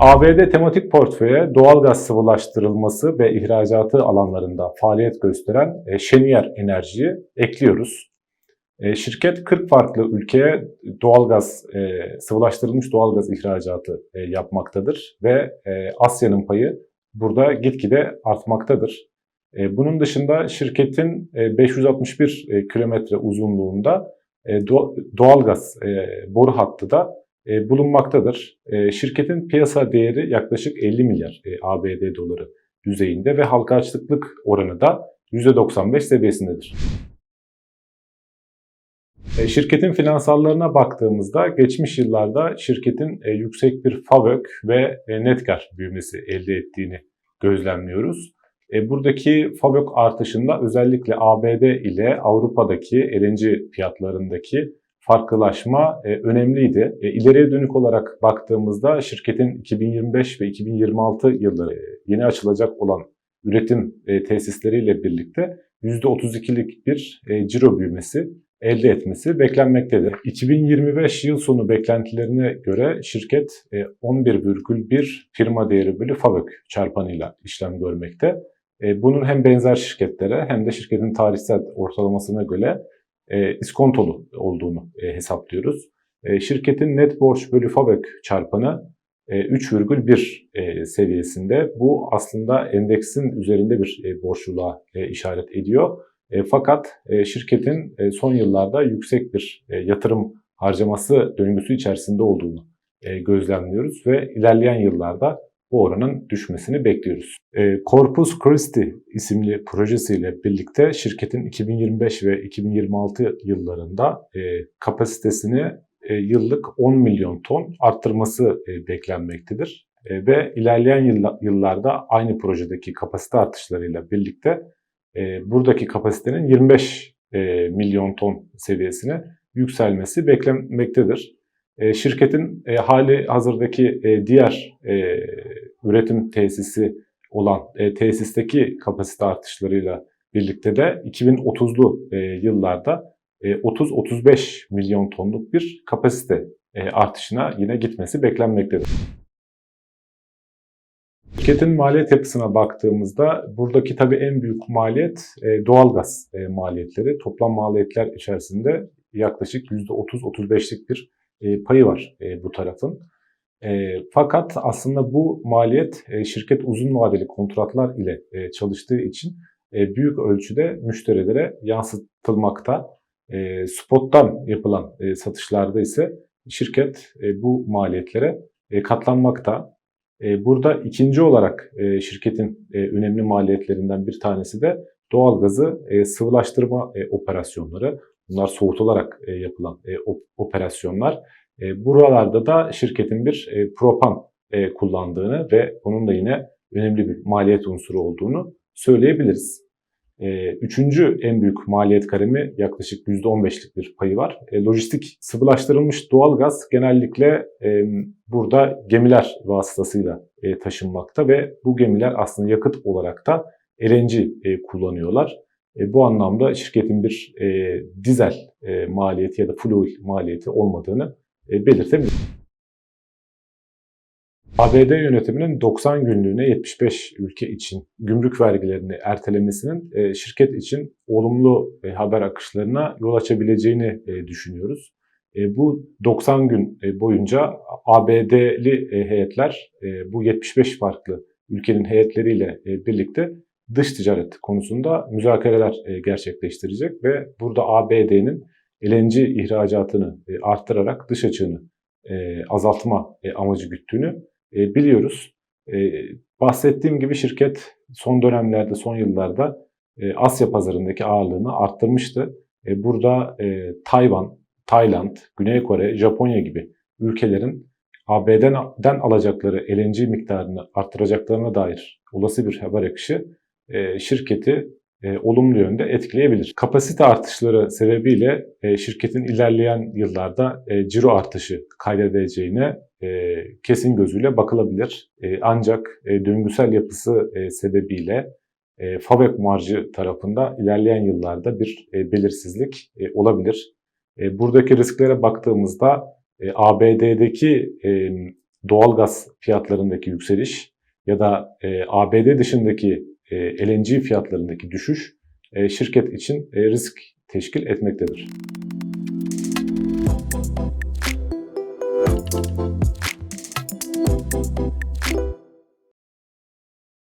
ABD tematik portföye doğalgaz sıvılaştırılması ve ihracatı alanlarında faaliyet gösteren e, Şeniyer Enerji'yi ekliyoruz. E, Şirket 40 farklı ülkeye doğalgaz, e, sıvılaştırılmış doğalgaz ihracatı e, yapmaktadır ve e, Asya'nın payı burada gitgide artmaktadır. E, Bunun dışında şirketin e, 561 e, kilometre uzunluğunda e, do- doğalgaz e, boru hattı da e, bulunmaktadır. E, Şirketin piyasa değeri yaklaşık 50 milyar e, ABD doları düzeyinde ve halka açlıklık oranı da %95 seviyesindedir. E, Şirketin finansallarına baktığımızda geçmiş yıllarda şirketin e, yüksek bir FAVÖK ve e, net kar büyümesi elde ettiğini gözlemliyoruz. E, Buradaki FAVÖK artışında özellikle ABD ile Avrupa'daki LNG fiyatlarındaki farklılaşma e, önemliydi. E, ileriye dönük olarak baktığımızda şirketin 2025 ve 2026 yılları e, yeni açılacak olan üretim e, tesisleriyle birlikte %32'lik bir e, ciro büyümesi elde etmesi beklenmektedir. 2025 yıl sonu beklentilerine göre şirket e, 11,1 firma değeri bölü FAVÖK çarpanıyla işlem görmekte. E, Bunun hem benzer şirketlere hem de şirketin tarihsel ortalamasına göre e, iskontolu olduğunu e, hesaplıyoruz. E, Şirketin net borç bölü FAVÖK çarpanı e, 3,1 e, seviyesinde. Bu aslında endeksin üzerinde bir e, borçluluğa e, işaret ediyor. E, fakat e, şirketin e, son yıllarda yüksek bir e, yatırım harcaması döngüsü içerisinde olduğunu e, gözlemliyoruz ve ilerleyen yıllarda bu oranın düşmesini bekliyoruz. E, Corpus Christi isimli projesiyle birlikte şirketin 2025 ve 2026 yıllarında e, kapasitesini e, yıllık 10 milyon ton arttırması e, beklenmektedir. E, ve ilerleyen yılla- yıllarda aynı projedeki kapasite artışlarıyla birlikte e, buradaki kapasitenin 25 e, milyon ton seviyesine yükselmesi beklenmektedir. E, şirketin e, hali hazırdaki e, diğer e, üretim tesisi olan e, tesisteki kapasite artışlarıyla birlikte de 2030'lu e, yıllarda e, 30-35 milyon tonluk bir kapasite e, artışına yine gitmesi beklenmektedir. Şirketin maliyet yapısına baktığımızda buradaki tabii en büyük maliyet e, doğalgaz e, maliyetleri. Toplam maliyetler içerisinde yaklaşık %30-35'lik bir e, payı var e, bu tarafın. E, fakat aslında bu maliyet e, şirket uzun vadeli kontratlar ile e, çalıştığı için e, büyük ölçüde müşterilere yansıtılmakta. E, spottan yapılan e, satışlarda ise şirket e, bu maliyetlere e, katlanmakta. E, Burada ikinci olarak e, şirketin e, önemli maliyetlerinden bir tanesi de doğalgazı e, sıvılaştırma e, operasyonları. Bunlar soğutularak e, yapılan e, op- operasyonlar. E, Buralarda da şirketin bir e, propan e, kullandığını ve bunun da yine önemli bir maliyet unsuru olduğunu söyleyebiliriz. E, Üçüncü en büyük maliyet kalemi yaklaşık %15'lik bir payı var. E, Lojistik sıvılaştırılmış doğalgaz genellikle e, burada gemiler vasıtasıyla e, taşınmakta ve bu gemiler aslında yakıt olarak da LNG e, kullanıyorlar. E, bu anlamda şirketin bir e, dizel e, maliyeti ya da fuel maliyeti olmadığını e, belirtebiliriz. ABD yönetiminin 90 günlüğüne 75 ülke için gümrük vergilerini ertelemesinin e, şirket için olumlu e, haber akışlarına yol açabileceğini düşünüyoruz. Bu 90 gün boyunca ABD'li heyetler bu 75 farklı ülkenin heyetleriyle birlikte dış ticaret konusunda müzakereler gerçekleştirecek ve burada ABD'nin LNG ihracatını e, arttırarak dış açığını e, azaltma e, amacı güttüğünü biliyoruz. Bahsettiğim gibi şirket son dönemlerde, son yıllarda Asya pazarındaki ağırlığını arttırmıştı. Burada Tayvan, Tayland, Güney Kore, Japonya gibi ülkelerin AB'den alacakları LNG miktarını arttıracaklarına dair olası bir haber akışı şirketi e, olumlu yönde etkileyebilir. Kapasite artışları sebebiyle e, şirketin ilerleyen yıllarda e, ciro artışı kaydedeceğine e, kesin gözüyle bakılabilir. E, ancak e, döngüsel yapısı e, sebebiyle e, fabrik marjı tarafında ilerleyen yıllarda bir e, belirsizlik e, olabilir. E, buradaki risklere baktığımızda e, ABD'deki e, doğalgaz fiyatlarındaki yükseliş ya da e, ABD dışındaki e, LNG fiyatlarındaki düşüş e, şirket için e, risk teşkil etmektedir. Müzik